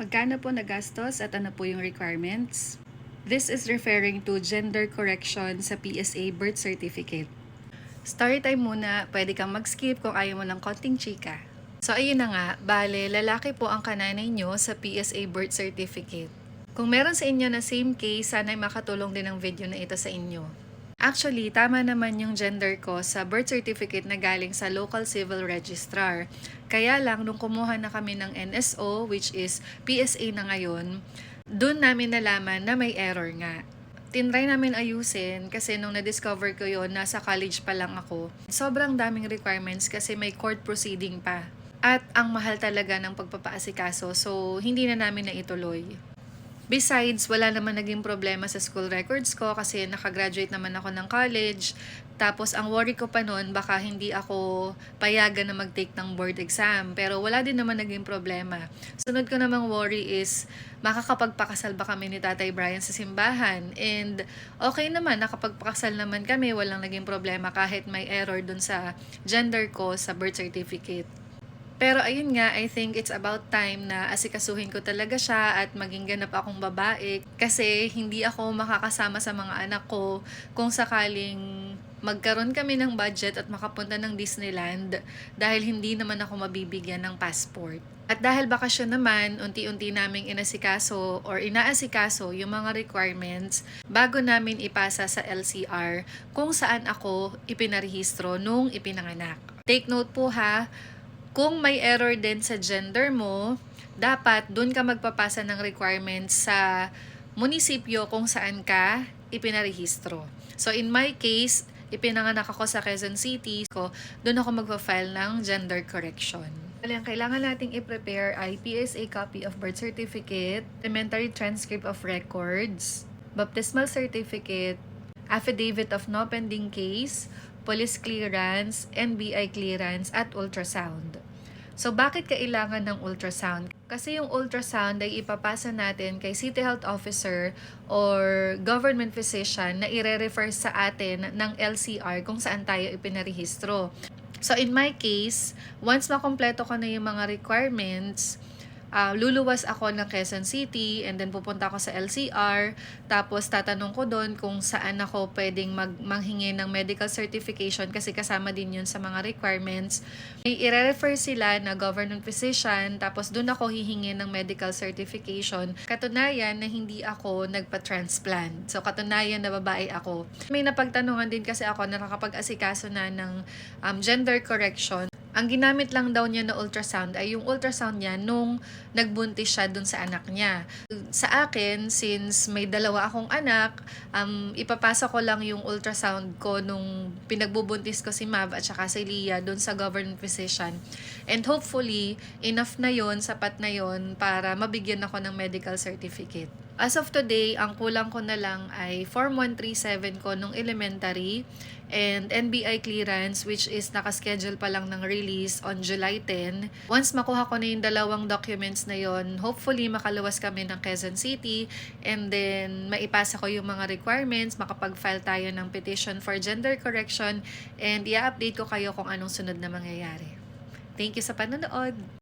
Magkano po nagastos at ano po yung requirements? This is referring to gender correction sa PSA birth certificate. Story time muna, pwede kang mag-skip kung ayaw mo ng konting chika. So ayun na nga, bale, lalaki po ang kananay nyo sa PSA birth certificate. Kung meron sa inyo na same case, sana'y makatulong din ang video na ito sa inyo. Actually, tama naman yung gender ko sa birth certificate na galing sa local civil registrar. Kaya lang, nung kumuha na kami ng NSO, which is PSA na ngayon, doon namin nalaman na may error nga. Tinry namin ayusin kasi nung na-discover ko yon nasa college pa lang ako. Sobrang daming requirements kasi may court proceeding pa. At ang mahal talaga ng pagpapaasikaso so hindi na namin na ituloy. Besides, wala naman naging problema sa school records ko kasi nakagraduate naman ako ng college. Tapos, ang worry ko pa noon, baka hindi ako payagan na mag-take ng board exam. Pero wala din naman naging problema. Sunod ko namang worry is, makakapagpakasal ba kami ni Tatay Brian sa simbahan? And okay naman, nakapagpakasal naman kami, walang naging problema kahit may error dun sa gender ko sa birth certificate. Pero ayun nga, I think it's about time na asikasuhin ko talaga siya at maging ganap akong babae kasi hindi ako makakasama sa mga anak ko kung sakaling magkaroon kami ng budget at makapunta ng Disneyland dahil hindi naman ako mabibigyan ng passport. At dahil bakasyon naman, unti-unti naming inasikaso or inaasikaso yung mga requirements bago namin ipasa sa LCR kung saan ako ipinarehistro nung ipinanganak. Take note po ha, kung may error din sa gender mo, dapat dun ka magpapasa ng requirements sa munisipyo kung saan ka ipinarehistro. So in my case, ipinanganak ako sa Quezon City, ko doon ako magpa-file ng gender correction. Bali, ang kailangan nating i-prepare ay PSA copy of birth certificate, elementary transcript of records, baptismal certificate, affidavit of no pending case, police clearance, NBI clearance, at ultrasound. So, bakit kailangan ng ultrasound? Kasi yung ultrasound ay ipapasa natin kay City Health Officer or government physician na ire-refer sa atin ng LCR kung saan tayo ipinarehistro. So, in my case, once makompleto ko na yung mga requirements, uh, luluwas ako ng Quezon City and then pupunta ako sa LCR tapos tatanong ko doon kung saan ako pwedeng mag manghingi ng medical certification kasi kasama din yun sa mga requirements. May i-refer sila na government physician tapos doon ako hihingi ng medical certification. Katunayan na hindi ako nagpa-transplant. So katunayan na babae ako. May napagtanungan din kasi ako na nakapag-asikaso na ng um, gender correction ang ginamit lang daw niya na ultrasound ay yung ultrasound niya nung nagbuntis siya dun sa anak niya. Sa akin, since may dalawa akong anak, um, ipapasa ko lang yung ultrasound ko nung pinagbubuntis ko si Mav at saka si Leah dun sa government physician. And hopefully, enough na yon sapat na yon para mabigyan ako ng medical certificate. As of today, ang kulang ko na lang ay Form 137 ko nung elementary and NBI clearance which is nakaschedule pa lang ng release on July 10. Once makuha ko na yung dalawang documents na yon, hopefully makaluwas kami ng Quezon City and then maipasa ko yung mga requirements, makapag-file tayo ng petition for gender correction and i-update ko kayo kung anong sunod na mangyayari. Thank you sa panonood!